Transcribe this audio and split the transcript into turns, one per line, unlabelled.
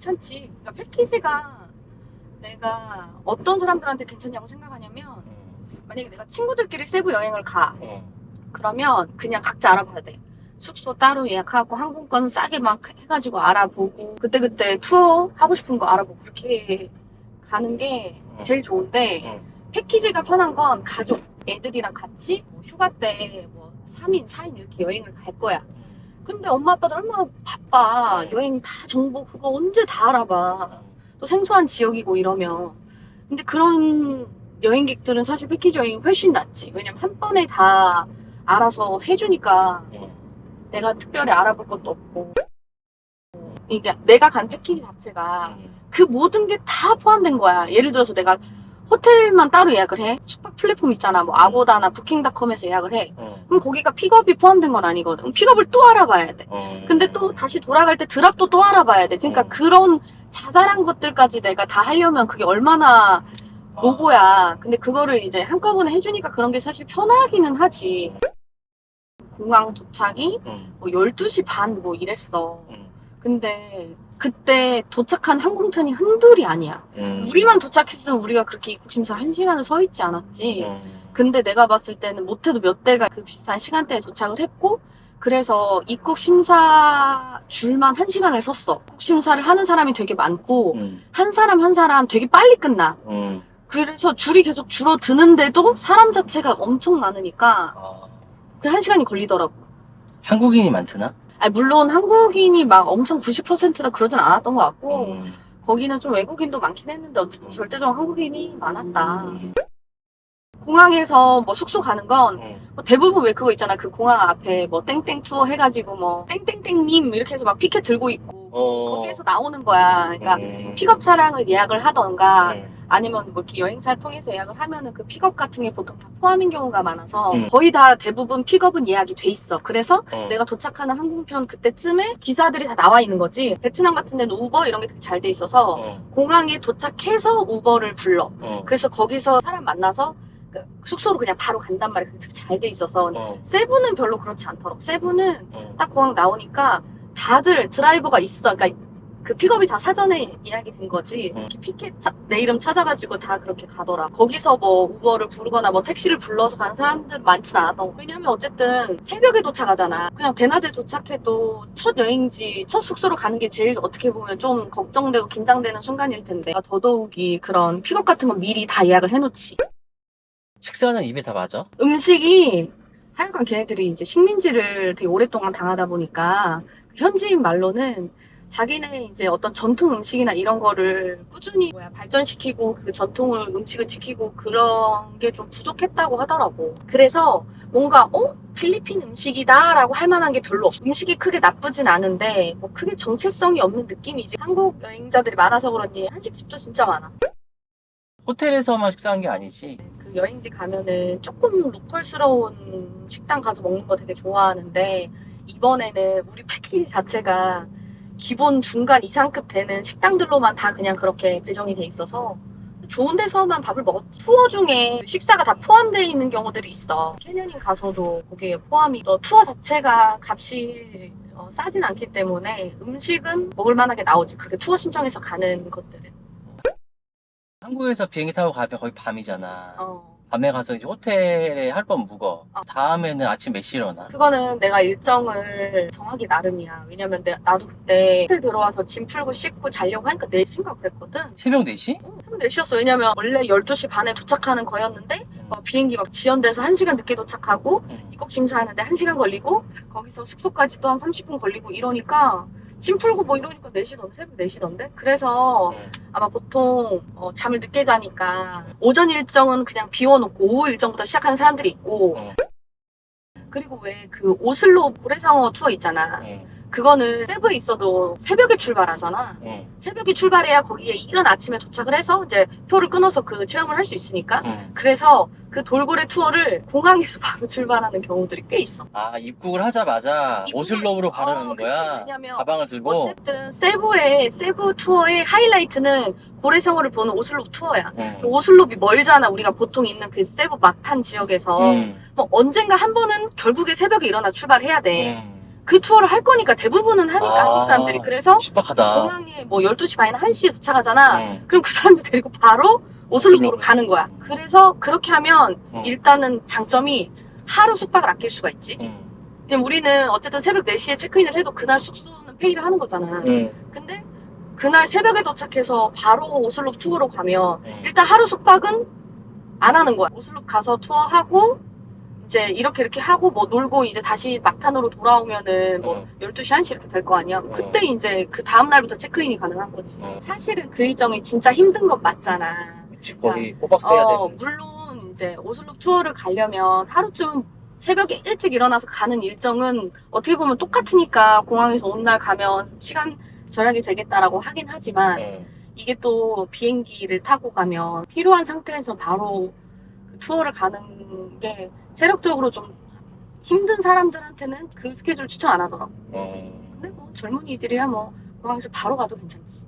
괜찮지. 그러니까 패키지가 내가 어떤 사람들한테 괜찮냐고 생각하냐면
음,
만약에 내가 친구들끼리 세부 여행을 가.
음,
그러면 그냥 각자 알아봐야 돼. 숙소 따로 예약하고 항공권 싸게 막 해가지고 알아보고 그때그때 투어 하고 싶은 거 알아보고 그렇게 가는 게
음.
제일 좋은데
음.
패키지가 편한 건 가족 애들이랑 같이 뭐 휴가 때 뭐 3인 4인 이렇게 여행을 갈 거야. 근데 엄마 아빠도 얼마나 바빠
음.
여행 다 정보 그거 언제 다 알아봐 또 생소한 지역이고 이러면 근데 그런 여행객들은 사실 패키지 여행이 훨씬 낫지 왜냐면 한 번에 다 알아서 해주니까
음.
내가 특별히 알아볼 것도 없고 이게 내가 간 패키지 자체가
음.
그 모든 게 다 포함된 거야 예를 들어서 내가 호텔만 따로 예약을 해 숙박 플랫폼 있잖아 뭐 아고다나 부킹닷컴에서 예약을 해
음.
그럼 거기가 픽업이 포함된 건 아니거든 픽업을 또 알아봐야 돼
음.
근데 또 다시 돌아갈 때 드랍도 또 알아봐야 돼 그러니까
음.
그런 자잘한 것들까지 내가 다 하려면 그게 얼마나
아.
노고야. 근데 그거를 이제 한꺼번에 해주니까 그런 게 사실 편하기는 하지. 공항 도착이
음.
뭐 12시 반 뭐 이랬어.
음.
근데 그때 도착한 항공편이 한둘이 아니야.
음.
우리만 도착했으면 우리가 그렇게 입국 심사 한 시간을 서 있지 않았지.
음.
근데 내가 봤을 때는 못해도 몇 대가 그 비슷한 시간대에 도착을 했고, 그래서 입국 심사 줄만 한 시간을 섰어. 입국 심사를 하는 사람이 되게 많고,
음.
한 사람 한 사람 되게 빨리 끝나.
음.
그래서 줄이 계속 줄어드는데도 사람 자체가 엄청 많으니까
아.
그 한 시간이 걸리더라고.
한국인이 많드나?
아니, 물론 한국인이 막 엄청 90%다 그러진 않았던 것 같고,
음.
거기는 좀 외국인도 많긴 했는데 어쨌든 절대적으로 한국인이 많았다.
음.
공항에서 뭐 숙소 가는 건
음.
뭐 대부분 왜 그거 있잖아. 그 공항 앞에 뭐 땡땡 투어 해가지고 뭐 땡땡땡 님 이렇게 해서 막 피켓 들고 있고
어.
거기에서 나오는 거야. 그러니까
음.
픽업 차량을 예약을 하던가
음.
아니면 뭐 이렇게 여행사 통해서 예약을 하면은 그 픽업 같은 게 보통 다 포함인 경우가 많아서
음.
거의 다 대부분 픽업은 예약이 돼 있어. 그래서
음.
내가 도착하는 항공편 그때쯤에 기사들이 다 나와 있는 거지. 베트남 같은 데는 우버 이런 게 되게 잘 돼 있어서
음.
공항에 도착해서 우버를 불러.
음.
그래서 거기서 사람 만나서 그 숙소로 그냥 바로 간단 말이야. 그게 되게 잘 돼 있어서.
음.
세부는 별로 그렇지 않더라고. 세부는
음.
딱 공항 나오니까 다들 드라이버가 있어. 그러니까 그 픽업이 다 사전에 예약이 된 거지.
음.
이렇게 피켓 차- 내 이름 찾아가지고 다 그렇게 가더라. 거기서 뭐 우버를 부르거나 뭐 택시를 불러서 가는 사람들 많진 않았던 거. 왜냐면 어쨌든 새벽에 도착하잖아. 그냥 대낮에 도착해도 첫 여행지, 첫 숙소로 가는 게 제일 어떻게 보면 좀 걱정되고 긴장되는 순간일 텐데. 더더욱이 그런 픽업 같은 건 미리 다 예약을 해놓지.
식사는 입에 다 맞아?
음식이 하여간 걔네들이 이제 식민지를 되게 오랫동안 당하다 보니까 현지인 말로는 자기네 이제 어떤 전통 음식이나 이런 거를 꾸준히 뭐야 발전시키고 그 전통을 음식을 지키고 그런 게 좀 부족했다고 하더라고. 그래서 뭔가 어 필리핀 음식이다라고 할 만한 게 별로 없어. 음식이 크게 나쁘진 않은데 뭐 크게 정체성이 없는 느낌이지. 한국 여행자들이 많아서 그런지 한식집도 진짜 많아.
호텔에서만 식사한 게 아니지.
그 여행지 가면은 조금 로컬스러운 식당 가서 먹는 거 되게 좋아하는데 이번에는 우리 패키지 자체가 기본 중간 이상급 되는 식당들로만 다 그냥 그렇게 배정이 돼 있어서 좋은 데서만 밥을 먹었지. 투어 중에 식사가 다 포함되어 있는 경우들이 있어. 캐녀닝 가서도 거기에 포함이, 또 투어 자체가 값이 어, 싸진 않기 때문에 음식은 먹을 만하게 나오지. 그렇게 투어 신청해서 가는 것들은.
한국에서 비행기 타고 가면 거의 밤이잖아.
어.
밤에 가서 이제 호텔에 하룻밤 묵어.
어.
다음에는 아침 몇 시에 일어나?
그거는 내가 일정을 정하기 나름이야. 왜냐면 내, 나도 그때 호텔 들어와서 짐 풀고 씻고 자려고 하니까 4시인가 그랬거든.
새벽 4시?
어, 새벽 4시였어. 왜냐면 원래 12시 반에 도착하는 거였는데 어, 비행기 막 지연돼서 1시간 늦게 도착하고
음.
입국 심사하는데 1시간 걸리고 거기서 숙소까지 또한 30분 걸리고 이러니까 짐 풀고 뭐 이러니까 4시던데 새벽 4시던데 그래서
음.
아마 보통 어, 잠을 늦게 자니까 오전 일정은 그냥 비워놓고 오후 일정부터 시작하는 사람들이 있고
음.
그리고 왜 그 오슬로 고래상어 투어 있잖아
음.
그거는 세부에 있어도 새벽에 출발하잖아
음.
새벽에 출발해야 거기에 이른 아침에 도착을 해서 이제 표를 끊어서 그 체험을 할 수 있으니까
음.
그래서 그 돌고래 투어를 공항에서 바로 출발하는 경우들이 꽤 있어
아, 입국을 하자마자
입국을-
오슬로브로 가라는
어, 그치.
거야?
왜냐면
가방을 들고?
어쨌든 세부의 세부 투어의 하이라이트는 고래상어를 보는 오슬롭 투어야
음.
그 오슬롭이 멀잖아 우리가 보통 있는 그 세부 막탄 지역에서
음.
뭐 언젠가 한 번은 결국에 새벽에 일어나 출발해야 돼
음.
그 투어를 할 거니까 대부분은 하니까
아.
한국 사람들이 그래서
신박하다.
공항에 뭐 12시 반이나 1시에 도착하잖아.
응.
그럼 그 사람들 데리고 바로 오슬로으로
오슬로.
가는 거야. 그래서 그렇게 하면
응.
일단은 장점이 하루 숙박을 아낄 수가 있지.
응.
왜냐면 우리는 어쨌든 새벽 4시에 체크인을 해도 그날 숙소는 페이를 하는 거잖아.
응.
근데 그날 새벽에 도착해서 바로 오슬로 투어로 가면
응.
일단 하루 숙박은 안 하는 거야. 오슬로 가서 투어하고 이제 이렇게 이렇게 하고 뭐 놀고 이제 다시 막탄으로 돌아오면은 뭐
응.
12시 1시 이렇게 될 거 아니야.
응.
그때 이제 그 다음 날부터 체크인이 가능한 거지.
응.
사실은 그 일정이 진짜 힘든 건 맞잖아.
그치, 거의 꼬박 써야
어,
되는.
물론 이제 오슬로 투어를 가려면 하루쯤 새벽에 일찍 일어나서 가는 일정은 어떻게 보면 똑같으니까 공항에서 온 날 가면 시간 절약이 되겠다라고 하긴 하지만
응.
이게 또 비행기를 타고 가면 필요한 상태에서 바로 그 투어를 가는 게 체력적으로 좀 힘든 사람들한테는 그 스케줄 추천 안 하더라고.
응.
근데 뭐 젊은이들이야 뭐 공항에서 바로 가도 괜찮지.